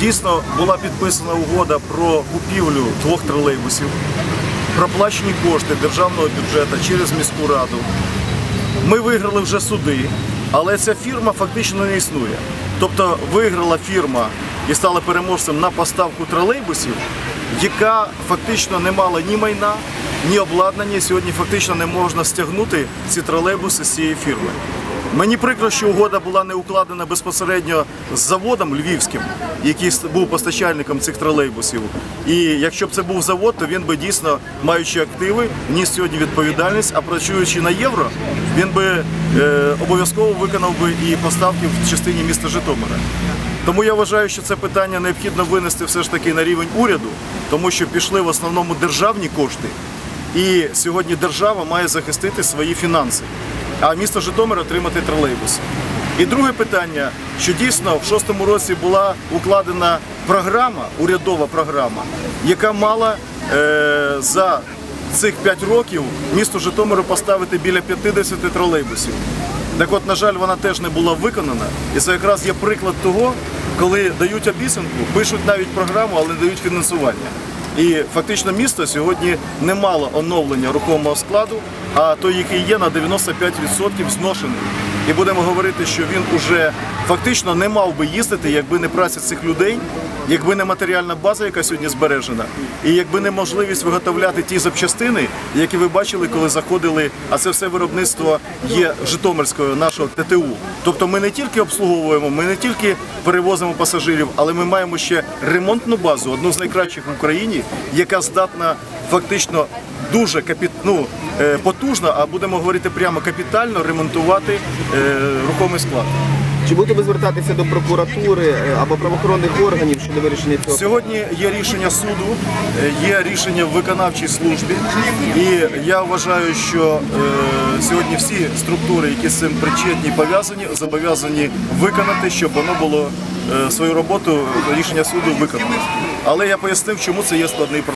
Дійсно була підписана угода про купівлю двох тролейбусів, проплачені кошти державного бюджету через міську раду. Ми виграли вже суди, але ця фірма фактично не існує. Тобто виграла фірма і стала переможцем на поставку тролейбусів, яка фактично не мала ні майна, ні обладнання. Сьогодні фактично не можна стягнути ці тролейбуси з цієї фірми. Мені прикро, що угода була не укладена безпосередньо з заводом львівським, який був постачальником цих тролейбусів. І якщо б це був завод, то він би дійсно, маючи активи, ніс сьогодні відповідальність, а працюючи на євро, він би е, обов'язково виконав би і поставки в частині міста Житомира. Тому я вважаю, що це питання необхідно винести все ж таки на рівень уряду, тому що пішли в основному державні кошти. І сьогодні держава має захистити свої фінанси, а місто Житомир отримати тролейбуси. І друге питання, що дійсно в шостому році була укладена програма, урядова програма, яка мала е, за цих 5 років місту Житомиру поставити біля 50 тролейбусів. Так от, на жаль, вона теж не була виконана. І це якраз є приклад того, коли дають обіцянку, пишуть навіть програму, але не дають фінансування. І фактично місто сьогодні не мало оновлення рухомого складу, а той, який є, на 95% зношений. І будемо говорити, що він уже фактично не мав би їздити, якби не праця цих людей, якби не матеріальна база, яка сьогодні збережена, і якби не можливість виготовляти ті запчастини, які ви бачили, коли заходили, а це все виробництво є Житомирською нашого ТТУ. Тобто ми не тільки обслуговуємо, ми не тільки перевозимо пасажирів, але ми маємо ще ремонтну базу, одну з найкращих в Україні, яка здатна фактично дуже капіт... ну, е, потужно, а будемо говорити прямо капітально ремонтувати е, рухомий склад. Чи будете ви звертатися до прокуратури е, або правоохоронних органів щодо вирішення цього? Сьогодні є рішення суду, є рішення в виконавчій службі, і я вважаю, що е, сьогодні всі структури, які з цим причетні, пов'язані, зобов'язані виконати, щоб воно було е, свою роботу рішення суду виконано. Але я пояснив, чому це є складний процес.